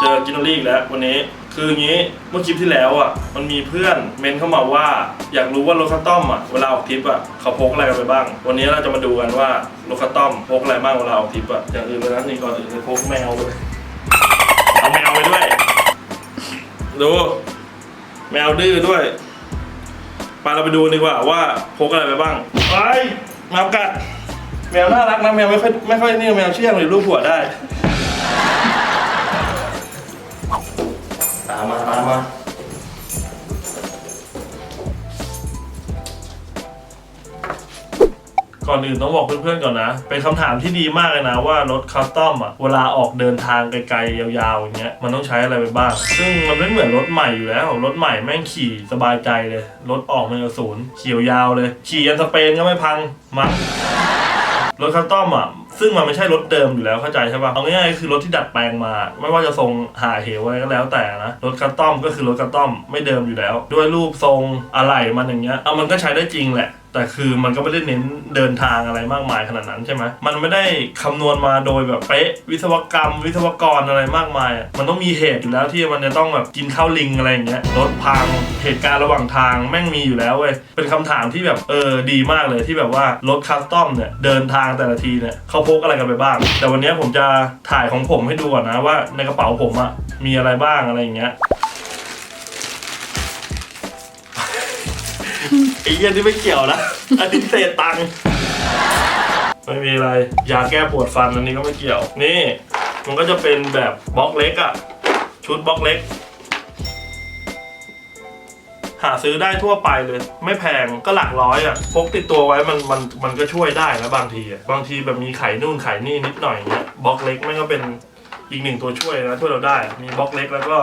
เจอกินโนลี่อีกแล้ววันนี้ คืออย่างนี้เมื่อคลิปที่แล้วอะมันมีเพื่อนเมนเข้ามาว่า อยากรู้ว่ารถคัสตอมอะเวลาออกทริปอะเขาพกอะไรกันไปบ้าง วันนี้เราจะมาดูกันว่ารถคัสตอมพกอะไรบ้างเวลาออกทริปอะอย่างอื่นเลยนะนี่ก่อนอื่นเลยพกแมวไปเลยเอาแมวไปด้วย ดูแมวดื้อด้วยมาเราไปดูดีกว่าว่าพกอะไรไปบ้างไปแมวกัดแมวน่ารักนะแมวไม่ค่อยไม่ค่อยนี่แมวเชื่องเลยรูปหัวได้ามมาตามมาก่อนอื่นต้องบอกเพื่อนๆก่อนนะ เป็นคำถามที่ดีมากเลยนะว่ารถคัสตอมอะ เวลาออกเดินทางไกลๆ ยาวๆอย่างเงี้ย มันต้องใช้อะไรไปบ้าง ซึ่งมันไม่เหมือนรถใหม่อยู่แล้ว รถใหม่แม่งขี่สบายใจเลย รถออกมาจากศูนย์ขี่ยาวเลย ขี่ยันสเปนก็ไม่พังมั้ง รถคัสตอมอะซึ่งมันไม่ใช่รถเดิมอยู่แล้วเข้าใจใช่ปะเอาง่ายๆคือรถที่ดัดแปลงมา ไม่ว่าจะทรงหาเหวอะไรก็แล้วแต่นะรถคัสตอมก็คือรถคัสตอมไม่เดิมอยู่แล้ว ด้วยรูปทรงอะไหล่มันอย่างเงี้ยเอามันก็ใช้ได้จริงแหละ แต่คือมันก็ไม่ได้เน้นเดินทางอะไรมากมายขนาดนั้นใช่ไหมมันไม่ได้คำนวณมาโดยแบบเป๊ะวิศวกรรม วิศวกรอะไรมากมาย มันต้องมีเหตุอยู่แล้วที่มันจะต้องแบบกินข้าวลิงอะไรอย่างเงี้ยรถพังเหตุการณ์ระหว่างทางแม่งมีอยู่แล้วเว้ยเป็นคำถามที่แบบเออดีมากเลยที่แบบว่ารถคัสตอมเนี่ยเดินทางแต่ละทีเนี่ยเขาพกอะไรกันไปบ้าง แต่วันนี้ผมจะถ่ายของผมให้ดูก่อนนะว่าในกระเป๋าผมอะมีอะไรบ้างอะไรอย่างเงี้ย ไอ้เหี้ยนี่ไม่เกี่ยวนะอันนี้เศษตังค์ไม่มีอะไรยาแก้ปวดฟันอันนี้ก็ไม่เกี่ยว นี่ มันก็จะเป็นแบบบล็อกเล็กอะชุดบล็อกเล็ก หาซื้อได้ทั่วไปเลย ไม่แพงก็หลักร้อยอะพกติดตัวไว้มันมันมันก็ช่วยได้นะบางทีอะบางทีแบบมีไข่นู่นไข่นี่นิดหน่อยเงี้ยบล็อกเล็กมันก็เป็นอีกหนึ่งตัวช่วยนะช่วยเราได้ มีบล็อกเล็กแล้วก็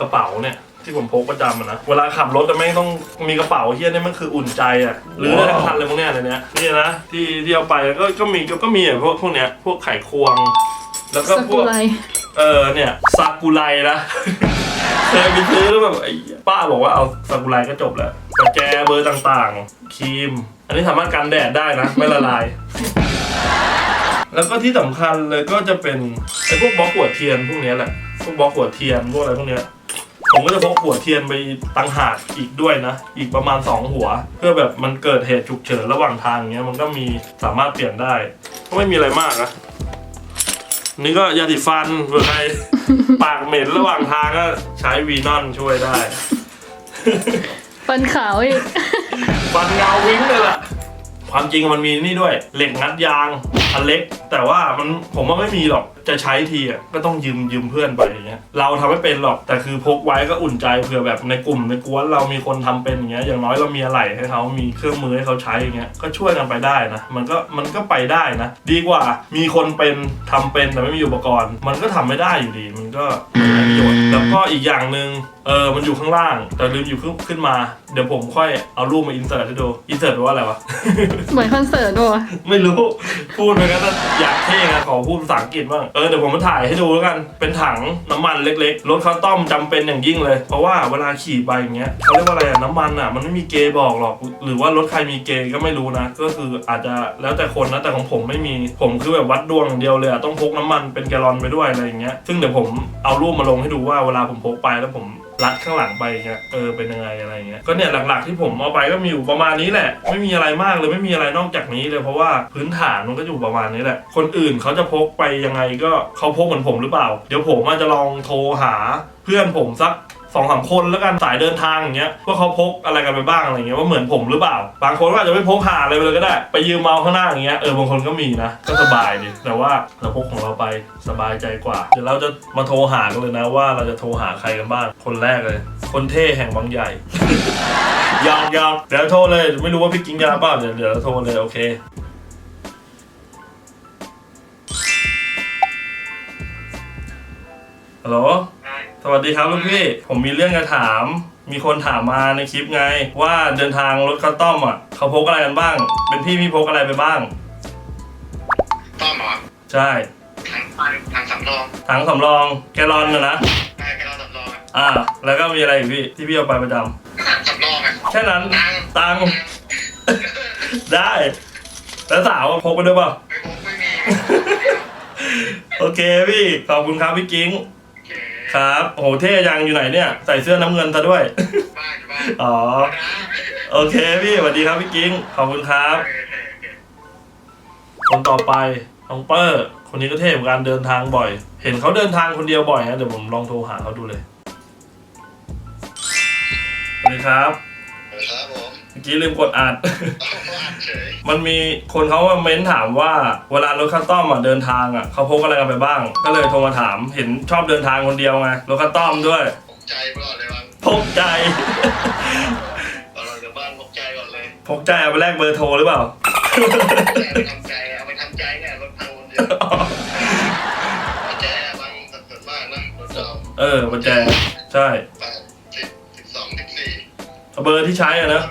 กระเป๋าเนี่ย ที่ผมพกประจำอะนะ เวลาขับรถจะไม่งต้องมีกระเป๋าเฮี้ยนี่มันคืออุ่นใจอะหรือได้ทั้งคันเลยพวกเนี้ยอะไรเนี้ยนี่นะที่ที่เอาไปก็ก็มีก็ก็มีอะพวกพวกเนี้ยพวกไขควง แล้วก็สพกุวกไลเออเนี่ยซากุไรนะ เคยไปซื้อแล้วแบบไอ้ป้าบอกว่าเอาซากุไรก็จบแล้วกระแจเบอร์ต่างๆครีม อันนี้สามารถกันแดดได้นะ ไม่ละลาย แล้วก็ที่สำคัญเลยก็จะเป็นไอ้พวกบล็อกหัวเทียนพวกเนี้ยแหละพวกบล็อกหัวเทียนพวกอะไรพวกเนี้ย ผมก็จะพกหัวเทียนไปตังหากอีกด้วยนะ อีกประมาณ 2 หัว เพื่อแบบมันเกิดเหตุฉุกเฉินระหว่างทางเงี้ยมันก็มีสามารถเปลี่ยนได้ ก็ไม่มีอะไรมากนะนี่ก็ยาสีฟันเผื่อใครปากเหม็นระหว่างทางก็ใช้วีนอนช่วยได้ฟันขาวอีกฟันเงาวิ้งเลยล่ะ ความจริงมันมีนี่ด้วย เหล็กงัดยางอันเล็ก แต่ว่ามันผมว่าไม่มีหรอกจะใช้ทีอะก็ต้องยืมยืมเพื่อนไปอย่างเงี้ยเราทำไม่เป็นหรอกแต่คือพกไว้ก็อุ่นใจเผื่อแบบในกลุ่มในกวนเรามีคนทำเป็นอย่างเงี้ยอย่างน้อยเรามีอะไรให้เขามีเครื่องมือให้เขาใช้อย่างเงี้ยก็ช่วยกันไปได้นะ มันก็มันก็ไปได้นะ ดีกว่ามีคนเป็นทำเป็นแต่ไม่มีอุปกรณ์ มันก็ทำไม่ได้อยู่ดี มันก็ไม่ได้ประโยชน์แล้วก็อีกอย่างหนึ่งเออมันอยู่ข้างล่าง แต่ลืมอยู่ขึ้นขึ้นมาเดี๋ยวผมค่อยเอารูปมาอินเสิร์ตให้ดูอินเสิร์ตแปลว่าอะไรวะ เหมือนคอนเสิร์ตด้วย ไม่รู้ พูดไปก็อยากเท่ไงขอพูดภาษาอังกฤษบ้าง เออเดี๋ยวผมมาถ่ายให้ดูแล้วกัน เป็นถังน้ำมันเล็กๆ รถคัสตอมจำเป็นอย่างยิ่งเลย เพราะว่าเวลาขี่ไปอย่างเงี้ยเขาเรียกว่าอะไรอะน้ำมันอะมันไม่มีเกย์บอกหรอก หรือว่ารถใครมีเกย์ก็ไม่รู้นะ ก็คืออาจจะแล้วแต่คนนะ แต่ของผมไม่มี ผมคือแบบวัดดวงอย่างเดียวเลยอะต้องพกน้ำมันเป็นแกลลอนไปด้วยอะไรอย่างเงี้ย ซึ่งเดี๋ยวผมเอารูปมาลงให้ดูว่าเวลาผมพกไปแล้วผม รัดข้างหลังไปอย่างเงี้ยเออเป็นยังไงอะไรเงี้ยก็เนี่ยหลักๆที่ผมเอาไปก็มีอยู่ประมาณนี้แหละ ไม่มีอะไรมากเลยไม่มีอะไรนอกจากนี้เลยเพราะว่าพื้นฐานมันก็อยู่ประมาณนี้แหละ คนอื่นเขาจะพกไปยังไงก็เขาพกเหมือนผมหรือเปล่า เดี๋ยวผมอาจจะลองโทรหาเพื่อนผมสัก สองสามคนแล้วกันสายเดินทางอย่างเงี้ยว่าเขาพกอะไรกันไปบ้างอะไรเงี้ยว่าเหมือนผมหรือเปล่า บางคนก็อาจจะไม่พกหาอะไรไปเลยก็ได้ ไปยืมเมาข้างหน้าอย่างเงี้ยเออบางคนก็มีนะก็สบายดีแต่ว่าเราพกของเราไปสบายใจกว่า เดี๋ยวเราจะมาโทรหากันเลยนะว่าเราจะโทรหาใครกันบ้างคนแรกเลย คนเท่แห่งบางใหญ่ยอมยอมเดี๋ยวโทรเลยไม่รู้ว่าพี่กิ้งจะรับเปล่าเดี๋ยวเดี๋ยวเราโทรเลยโอเคฮัลโหล สวัสดีครับลูกพี่ ผมมีเรื่องจะถาม มีคนถามมาในคลิปไง ว่าเดินทางรถคัสตอมอะเขาพกอะไรกันบ้าง เป็นพี่พี่พกอะไรไปบ้าง ต้อมเหรอใช่ถังถังถังสำรองถังสำรองแกลลอนนะนะได้แค่เราสำรองอะอ่า แล้วก็มีอะไรอีกพี่ที่พี่เอาไปประจำถังสำรองอะแค่นั้นตังค์ตังค์ ได้ แล้วสาวพกไปด้วยเปล่า ไม่พกไม่มี โอเคพี่ ขอบคุณครับพี่กิ้งโอเคครับโอ้โหเท่ยังอยู่ไหนเนี่ย ใส่เสื้อน้ำเงินซะด้วย บ้านอยู่บ้านอ๋อนะโอเคพี่สวัสดีครับพี่กิ้ง ขอบคุณครับโอเคโอเคโอเคคนต่อไปน้องเปอร์คนนี้ก็เท่เหมือนกันเดินทางบ่อย เห็นเขาเดินทางคนเดียวบ่อยนะเดี๋ยวผมลองโทรหาเขาดูเลยสวัสดีครับ ครับผมเมื่ อกี้ลืมกดอัดเอาบ้านเฉยมันมีคนเขามาเม้นถามว่าเวลารถคัสตอมอะเดินทางอะเขาพกอะไรกันไปบ้าง ก็เลยโทรมาถามเห็นชอบเดินทางคนเดียวไงรถคัสตอมด้วยตกใจไปก่อนเลยวังพกใจตอนเราจากบ้านตกใจก่อนเลยพกใจเอาไปแลกเบอร์โทรหรือเปล่าเอาไปทำใจเอาไปทำใจเนี่ยรถพังคนเดียวเอาใจอะบางส่วนมากนะรถเราเออประแจใช่แปดสิบสิบสองสิบสี่เอาเบอร์ที่ใช้อะนะ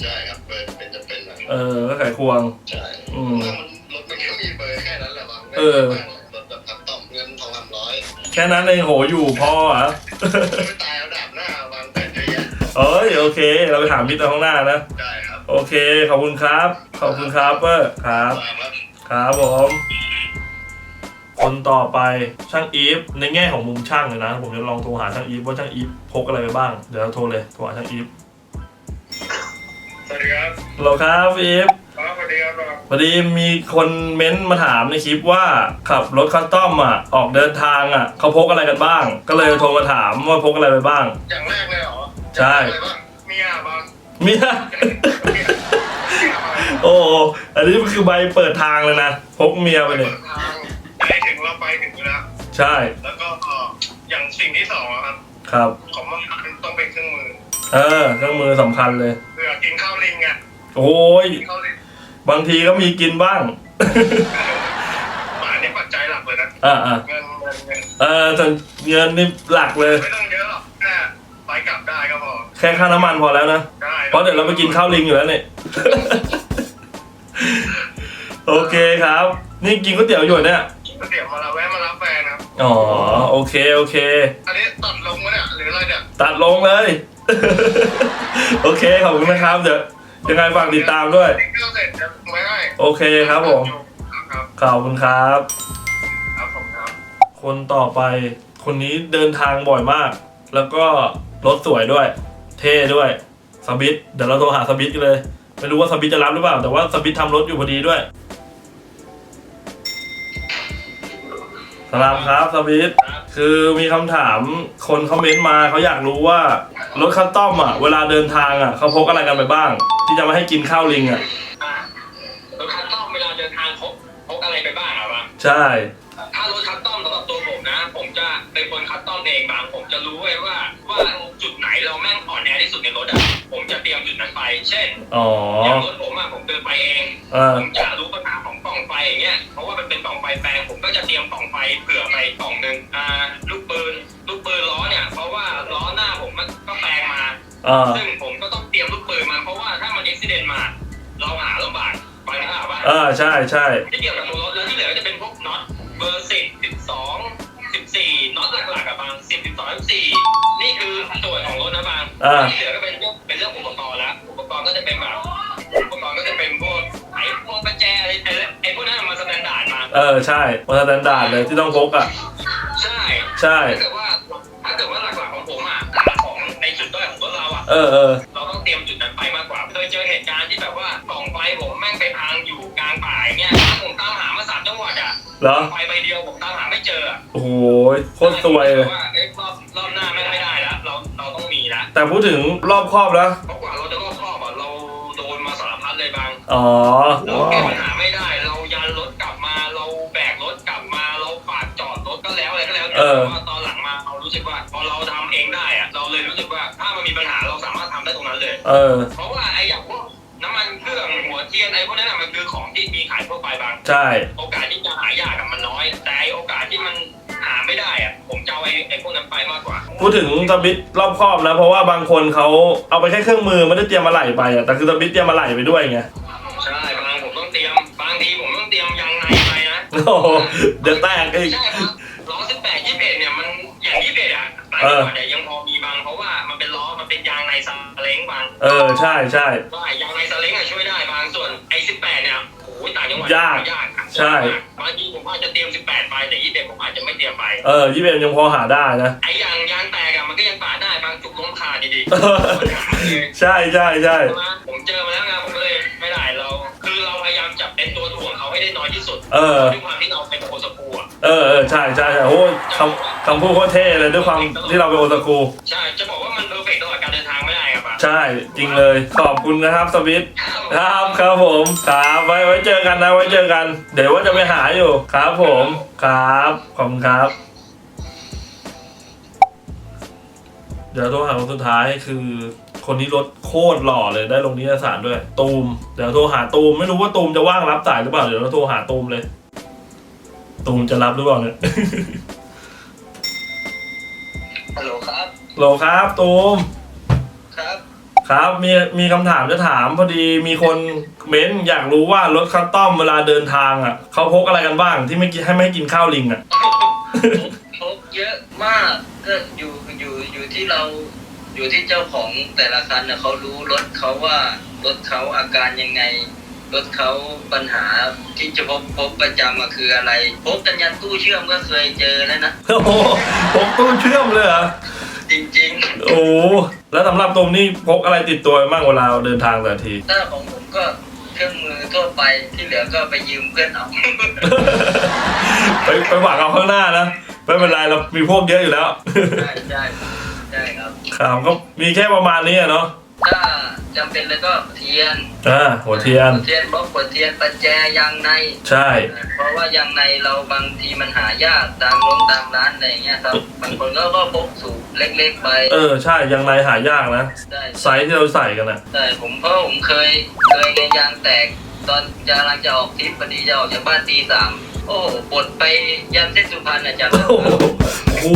ใช่ครับเบอร์เป็นจะเป็นนะเออก็ไขควง ใช่อืมแล้วมันรถมันก็มีเบอร์แค่นั้นแหละบางเออรถแบบตัดต่อมเงินทองคำร้อยแค่นั้นเองโหอยู่พอเหรอะ ไม่ตายเอาดาบหน้าวางเป็นเยอะแยะเอ้ยโอเค เราไปถามมิตรข้างหน้านะ ได้ครับโอเค ขอบคุณครับ ขอบคุณครับเปอร์ครับวางครับ ครับผม คนต่อไปช่างอีฟในแง่ของมุมช่างเลยนะ ผมจะลองโทรหาช่างอีฟว่าช่างอีฟพกอะไรไปบ้าง เดี๋ยวเราโทรเลยโทรหาช่างอีฟ สวัสดีครับฮัลโหลครับอีฟครับสวัสดีครับบางพอดีมีคนเม้นต์มาถามในคลิปว่าขับรถคัสตอมอะออกเดินทางอะเขาพกอะไรกันบ้าง ก็เลยโทรมาถามว่าพกอะไรไปบ้าง อย่างแรกเลยเหรอใช่ อะไรบ้างเมียบางเมียเมียเมียบางโอ้โหอันนี้คือใบเปิดทางเลยนะพกเมียไปเลยทางได้ถึงเราไปถึงแล้วใช่แล้วก็เอ่ออย่างสิ่งที่สองอะครับ ครับ ผมว่ามันต้องเป็นเครื่องมือ เออเครื่องมือสำคัญเลย โอ้ยกินข้าวลิงบางทีก็มีกินบ้าง หมาเนี่ยปัจจัยหลักเลยนะอ่าอ่าเงินเงินเงินเออแต่เงินนี่หลักเลย ไม่ต้องเยอะหรอกแค่ไปกลับได้ก็พอแค่ค่าน้ำมันพอแล้วนะ ได้เพราะเดี๋ยวเราไปกินข้าวลิงอยู่แล้วเนี่ย โอเคครับ นี่กินก๋วยเตี๋ยวอยู่เนี่ย เดี๋ยวมาละแวะมารับแฟนครับอ๋อ โอเค โอเค อันนี้ตัดลงวะเนี่ยหรืออะไรเนี่ย ตัดลงเลย โอเค ขอบคุณนะครับ เดี๋ยว ยังไงฝากติดตามด้วยทิ้งเครื่องเสร็จจะไม่ให้โอเคครับผมครับขอบคุณครับ ครับผมครับ คนต่อไป คนนี้เดินทางบ่อยมาก แล้วก็รถสวยด้วย เท่ด้วยสบิทเดี๋ยวเราโทรหาสบิทกันเลย ไม่รู้ว่าสบิทจะรับหรือเปล่า แต่ว่าสบิททำรถอยู่พอดีด้วย สลามครับสบิทคื อมีคำถามคนคอมเมนต์มาเขาอยากรู้ว่ารถคัสตอมอะเวลาเดินทางอะเขาพกอะไรกันไปบ้าง ที่จะมาให้กินข้าวลิงอะอ่ารถคัสตอมเวลาเดินทางพกพกอะไรไปบ้างอะบางใช่ ถ้ารถคัสตอมสำหรับตัวผมนะ ผมจะเป็นคนคัสตอมเองบางผมจะรู้ไว้ว่าว่าจุดไหน เราแม่งอ่อนแอที่สุดในรถอะผมจะเตรียมจุดนั้นไป เช่นอ๋อ อย่างรถผมอะผมเดินไปเอง เออ ผมจะรู้ปัญหาของกล่องไฟอย่างเงี้ย เพราะว่ามันเป็นกล่องไฟแปลง ผมก็จะเตรียมกล่องไฟเผื่อไปกล่องหนึ่งอ่า ลูกปืน ลูกปืนล้อเนี่ย เพราะว่าล้อหน้าผมมันก็แปลงมาอ่าซึ่งผมก็ต้องเตรียมลูกปืนมา เพราะว่าถ้ามันอุบิเหตุมา เราหาลำบากไปนะว่าเออ ใช่ใช่ ที่เกี่ยวกับตัวรถแล้วที่เหลือจะเป็นพวกน็อต เบอร์สิบ รถนะบางอ่าที่เหลือก็เป็นพวกเป็นเรื่องอุปกรณ์แล้วอุปกรณ์ก็จะเป็นแบบอุปกรณ์ก็จะเป็นพวกไอ้พวกประแจอะไรไอ้ไอ้พวกนั้นมันสแตนดาร์ดมา เออใช่มาตรฐานเลยที่ต้องพกอะ ใช่ใช่ ถ้าเกิดว่าถ้าเกิดว่าหลักๆของผมอะหาของในจุดด้อยของรถเราอะเออเออ เราต้องเตรียมจุดนั้นไปมากกว่าเคยเจอเหตุการณ์ที่แบบว่ากล่องไฟผมแม่งไปพังอยู่กลางป่าอย่างเงี้ยผมตามหามาสามจังหวัดอะเหรอ ไฟใบเดียวผมตามหาไม่เจออะ โอ้โหโคตรสวยเลย ว่า แล้วแต่พูดถึงรอบครอบแล้ว เพราะกว่าเราจะรอบครอบอะเราโดนมาสารพัดเลยบางอ๋อเราแก้ปัญหาไม่ได้ เรายันรถกลับมาเราแบกรถกลับมาเราฝากจอดรถก็แล้วอะไรก็แล้วแต่ว่าตอนหลังมาเรารู้สึกว่าพอเราทำเองได้อะเราเลยรู้สึกว่าถ้ามันมีปัญหาเราสามารถทำได้ตรงนั้นเลย เออ เพราะว่าไอ้อย่างพวกน้ำมันเครื่องหัวเทียนไอ้พวกนั้นอะมันคือของที่มีขายทั่วไปบาง ใช่ โอกาสที่จะหายากอะมันน้อย แต่ไอ้โอกาสที่มันหาไม่ได้อะผมจะเอา ไอ้ไอ้พวกนั้นไปมากกว่า พูดถึงสบิทรอบครอบนะ เพราะว่าบางคนเขาเอาไปแค่เครื่องมือไม่ได้เตรียมมาไหล่ไปอะแต่คือสบิทเตรียมมาไหล่ไปด้วยไงใช่บางผมต้องเตรียมบางทีผมต้องเตรียมยางในไปนะโอ้โหเดี๋ยวแตกอีก ใช่ครับล้อ18 21เนี่ยมันอย่าง21อะต่างเอจัองหวัดเนี่ยยังพอมีบางเพราะว่ามันเป็นล้อมันเป็นยางในซาเล้งบางเออใช่ใช่ว่ายางในซาเล้งอะช่วยได้บางส่วนไอ้18เนี่ยโอ้ยต่างจังหวัดยากยากอะใช่ บางที เตรียไป เออญี่ปุ่นอ็ดยังพอหาได้นะ ไอ้ยางยางแตกอะมันก็ยังปาได้บางจุดล้มคาดีๆใช่ใช่ใช่ผมเจอมาแล้วไงผมก็เลยไม่ได้เรา คือเราพยายามจับเป็นตัวถ่วงเขาให้ได้น้อยที่สุดเออ ด้วยความที่เราเป็นโอคสกูอะเออเออใช่ใช่ใช่โอ้คำคำพูดโคตรเท่เลยด้วยความที่เราเป็นโอตากู ใช่จะบอกว่ามันเพอร์เฟกตลอดการเดินทางไม่ได้ครับปะใช่จริงเลย ขอบคุณนะครับสวิต ครั ครับผมครับไว้ไว้เจอกันนะไว้เจอกัน เดี๋ยวว่าจะไปหาอยู่ครับผมครับขอบคุณครับ เดี๋ยวโทรหาคนสุดท้ายคือคนนี้รถโคตรหล่อเลยได้ลงนิตยสารด้วย ตูมเดี๋ยวโทรหาตูมไม่รู้ว่าตูมจะว่างรับสายหรือเปล่าเดี๋ยวเราโทรหาตูมเลย ตูมจะรับหรือเปล่าเนี่ยฮัลโหลครับ โหลครับตูมครับ ครับมีมีคำถามจะถามพอดีมีคนเม้นอยากรู้ว่ารถคัสตอมเวลาเดินทางอะเขาพกอะไรกันบ้างที่ไม่กินให้ไม่ให้กินข้าวลิงอะพบเยอะมากก็อยู่อยู่อยู่ที่เราอยู่ที่เจ้าของแต่ละคันนะเขารู้รถเขาว่ารถเขาอาการยังไง รถเขาปัญหาที่จะพบพบประจำมาคืออะไร พบกันยันตู้เชื่อมก็เคยเจอแล้วนะโอ้โหพกตู้เชื่อมเลยเหรอ จริงโอ้โหแล้วสำหรับตูมนี่พกอะไรติดตัวบ้างเวลาเดินทางแต่ละทีๆถ้าของผมก็เครื่องมือทั่วไปที่เหลือก็ไปยืมเพื่อนเอา ไปไปหวังเอาข้างหน้านะไม่เป็นไรเรามีพวกเยอะอยู่แล้ว ใช่ใช่ใช่ครับ ครับก็มีแค่ประมาณนี้อะเนาะ ถ้าจำเป็นแล้วก็เทียนอ่าหัวเทียน หัวเทียนบล็อกหัวเทียนประแจยางใน ใช่ เพราะว่ายางในเราบางทีมันหายากตามโรงตามร้านอะไรเงี้ยครับบางคนก็ก็พกสูบเล็กๆไปเออใช่ยังในหายากนะได้ไซส์ที่เราใส่กันอะแต่ผมเพราะผมเคยเคยในยางแตก ตอนกำลังจะออกทริปพอดีจะออกจากบ้านตีสามโอ้โหปวดไปยันเส้นสุพรรณอาจารย์โอ้โหโอ้โห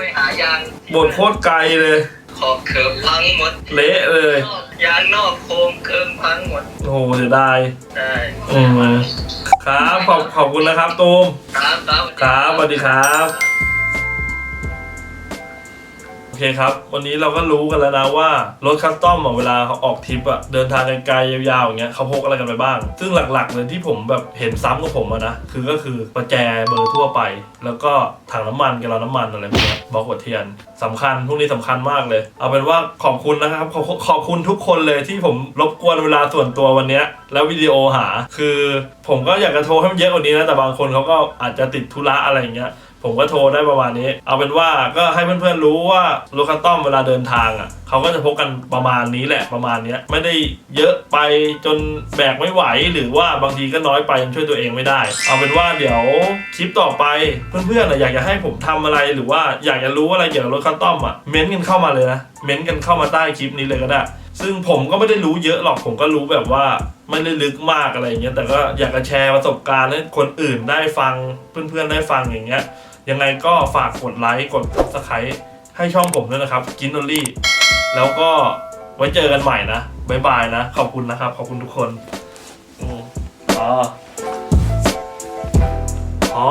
ไปหายางบนโคตรไกลเลย ขอบเขิบพังหมดเละเลย ยางนอกโครงเคิมพังหมดโอ้โหเสียดายได้อืมครับขอบขอบคุณนะครับตูมครับครับ ครับสวัสดีครับ โอเคครับ วันนี้เราก็รู้กันแล้วนะว่า รถคัสตอมเวลาเขาออกทริปอะเดินทางไกลๆยาวๆอย่างเงี้ยเขาพกอะไรกันไปบ้าง ซึ่งหลักๆเลยที่ผมแบบเห็นซ้ำกับผมอะนะคือก็คือประแจเบอร์ทั่วไป แล้วก็ถังน้ำมันแกลลอนน้ำมันอะไรพวกเนี้ยบล็อกหัวเทียนสำคัญพวกนี้สำคัญมากเลย เอาเป็นว่าขอบคุณนะครับขอบขอบคุณทุกคนเลยที่ผมรบกวนเวลาส่วนตัววันเนี้ยแล้ววิดีโอหาคือ ผมก็อยากจะโทรให้มันเยอะกว่านี้นะแต่บางคนเขาก็อาจจะติดธุระอะไรอย่างเงี้ย ผมก็โทรได้ประมาณนี้ เอาเป็นว่าก็ให้เพื่อนๆรู้ว่าโลคัสตอมเวลาเดินทางอะเขาก็จะพกกันประมาณนี้แหละประมาณเนี้ยไม่ได้เยอะไปจนแบกไม่ไหว หรือว่าบางทีก็น้อยไปยังช่วยตัวเองไม่ได้ เอาเป็นว่าเดี๋ยวคลิปต่อไปเพื่อนๆอะอยากจะให้ผมทำอะไรหรือว่าอยากจะรู้อะไรเกี่ยวกับรถคัสตอมอะเม้นต์กันเข้ามาเลยนะเม้นต์กันเข้ามาใต้คลิปนี้เลยก็ได้ ซึ่งผมก็ไม่ได้รู้เยอะหรอกผมก็รู้แบบว่าไม่ได้ลึกมากอะไรอย่างเงี้ยแต่ก็อยากจะแชร์ประสบการณ์ให้คนอื่นได้ฟังเพื่อนๆได้ฟังอย่างเงี้ย ยังไงก็ฝากกดไลค์กด subscribe ให้ช่องผมด้วยนะครับกินนอรี่แล้วก็ไว้เจอกันใหม่นะบ๊ายบายนะ ขอบคุณนะครับ ขอบคุณทุกคนอ๋ออ๋อ